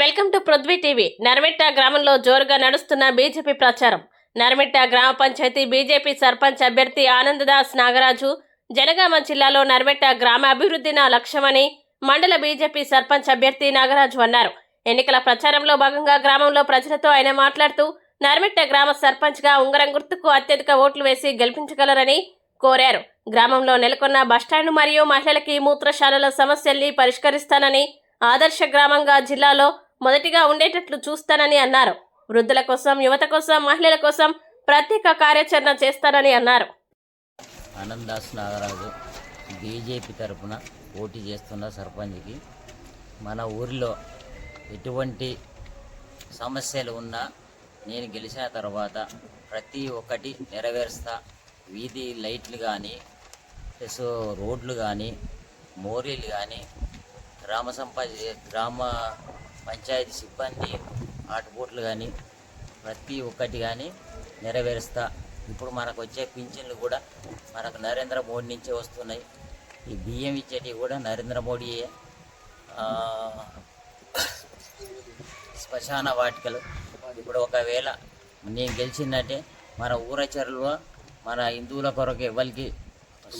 Welcome to Prithvi TV. Narmetta గ్రామంలో జోరుగా నడుస్తున్న బీజేపీ ప్రచారం. నర్మిట్ట గ్రామ పంచాయతీ బీజేపీ సర్పంచ్ అభ్యర్థి ఆనందదాస్ నాగరాజు జనగామ జిల్లాలో నర్మెట్ట గ్రామ అభివృద్ధి నా లక్ష్యమని మండల బీజేపీ సర్పంచ్ అభ్యర్థి నాగరాజు అన్నారు. ఎన్నికల ప్రచారంలో భాగంగా గ్రామంలో ప్రజలతో ఆయన మాట్లాడుతూ నర్మెట్ట గ్రామ సర్పంచ్గా ఉంగరం గుర్తుకు అత్యధిక ఓట్లు వేసి గెలిపించగలరని కోరారు. గ్రామంలో నెలకొన్న బస్టాండ్ మరియు మహిళలకి మూత్రశాలల సమస్యల్ని పరిష్కరిస్తానని ఆదర్శ గ్రామంగా జిల్లాలో మొదటిగా ఉండేటట్లు చూస్తానని అన్నారు. వృద్ధుల కోసం యువత కోసం మహిళల కోసం ప్రత్యేక కార్యాచరణ చేస్తానని అన్నారు. ఆనందాస్ నాగరాజు బీజేపీ తరఫున పోటీ చేస్తున్న సర్పంచ్కి మన ఊరిలో ఎటువంటి సమస్యలు ఉన్నా నేను గెలిచిన తర్వాత ప్రతి ఒక్కటి నెరవేరుస్తా. వీధి లైట్లు కానీ ప్లస్ రోడ్లు కానీ మోరీలు కానీ గ్రామ సంపా గ్రామ పంచాయతీ సిబ్బంది ఆటుపోట్లు కానీ ప్రతి ఒక్కటి కానీ నెరవేరుస్తా. ఇప్పుడు మనకు వచ్చే పింఛన్లు కూడా మనకు నరేంద్ర మోడీ నుంచే వస్తున్నాయి. ఈ బియ్యం ఇచ్చేటివి కూడా నరేంద్ర మోడీయే శ్మశాన వాటికలు. ఇప్పుడు ఒకవేళ నేను గెలిచిందంటే మన ఊరచరులో మన హిందువుల కొరకు ఎవరికి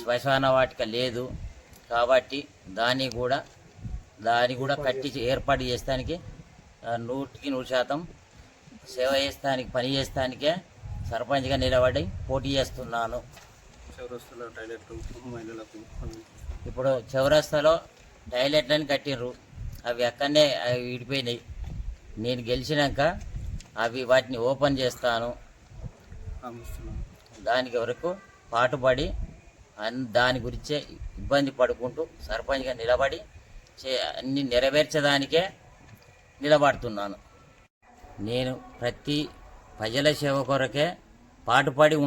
శ్మశాన వాటిక లేదు. కాబట్టి దాన్ని కూడా దాన్ని కూడా కట్టి ఏర్పాటు చేస్తానికి నూటికి నూరు శాతం సేవ చేస్తానికి పని చేస్తానికే సర్పంచ్గా నిలబడి పోటీ చేస్తున్నాను. ఇప్పుడు చౌరస్తాలో టాయిలెట్లని కట్టిర్రు. అవి అక్కడనే అవి విడిపోయినాయి. నేను గెలిచినాక అవి వాటిని ఓపెన్ చేస్తాను. దానికి వరకు పాటుపడి దాని గురించే ఇబ్బంది పడుకుంటూ సర్పంచ్గా నిలబడి అన్ని నెరవేర్చడానికే నిలబడుతున్నాను. నేను ప్రతి ప్రజల సేవ కొరకే పాటుపడి